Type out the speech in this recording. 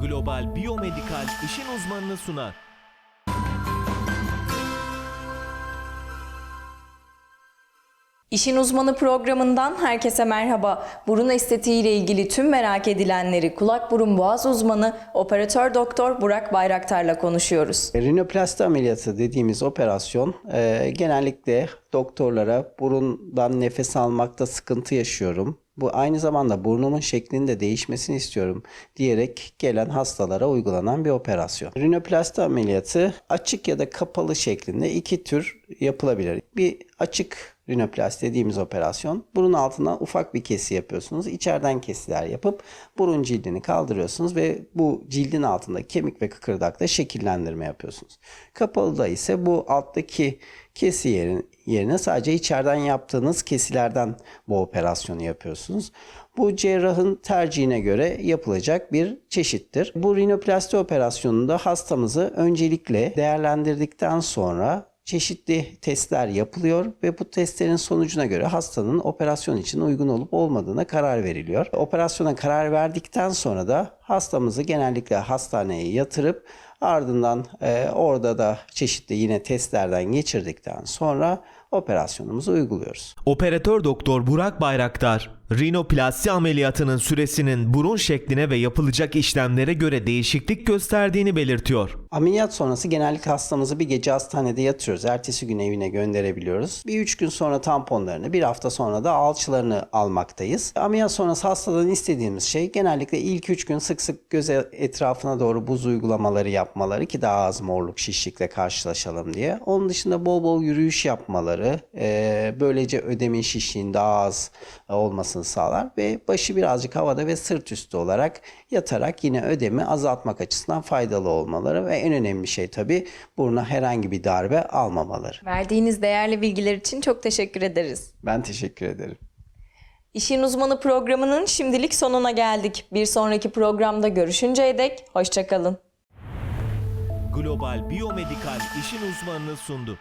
Global Biyomedikal işin uzmanını sunar. İşin Uzmanı programından herkese merhaba. Burun estetiği ile ilgili tüm merak edilenleri kulak burun boğaz uzmanı operatör doktor Burak Bayraktar'la konuşuyoruz. Rinoplasti ameliyatı dediğimiz operasyon e, genellikle doktorlara burundan nefes almakta sıkıntı yaşıyorum. Bu aynı zamanda burnumun şeklinin de değişmesini istiyorum diyerek gelen hastalara uygulanan bir operasyon. Rinoplasti ameliyatı açık ya da kapalı şeklinde iki tür yapılabilir. Bir açık rinoplasti dediğimiz operasyon burun altından ufak bir kesi yapıyorsunuz. İçeriden kesiler yapıp burun cildini kaldırıyorsunuz ve bu cildin altında kemik ve kıkırdakla şekillendirme yapıyorsunuz. Kapalıda ise bu alttaki kesi yerin, yerine sadece içeriden yaptığınız kesilerden bu operasyonu yapıyorsunuz. Bu cerrahın tercihine göre yapılacak bir çeşittir. Bu rinoplasti operasyonunda hastamızı öncelikle değerlendirdikten sonra çeşitli testler yapılıyor ve bu testlerin sonucuna göre hastanın operasyon için uygun olup olmadığına karar veriliyor. Operasyona karar verdikten sonra da hastamızı genellikle hastaneye yatırıp ardından e, orada da çeşitli yine testlerden geçirdikten sonra operasyonumuzu uyguluyoruz. Operatör doktor Burak Bayraktar, rinoplasti ameliyatının süresinin burun şekline ve yapılacak işlemlere göre değişiklik gösterdiğini belirtiyor. Ameliyat sonrası genellikle hastamızı bir gece hastanede yatırıyoruz. Ertesi gün evine gönderebiliyoruz. Bir üç gün sonra tamponlarını, bir hafta sonra da alçılarını almaktayız. Ameliyat sonrası hastadan istediğimiz şey genellikle ilk üç gün sık sık göz etrafına doğru buz uygulamaları yapmaları ki daha az morluk, şişlikle karşılaşalım diye. Onun dışında bol bol yürüyüş yapmaları, e, böylece ödemin şişliğin daha az olmasını sağlar ve başı birazcık havada ve sırt üstü olarak yatarak yine ödemi azaltmak açısından faydalı olmaları ve en önemli şey tabii buruna herhangi bir darbe almamaları. Verdiğiniz değerli bilgiler için çok teşekkür ederiz. Ben teşekkür ederim. İşin Uzmanı programının şimdilik sonuna geldik. Bir sonraki programda görüşünceye dek hoşçakalın. Global Biyomedikal işin uzmanını sundu.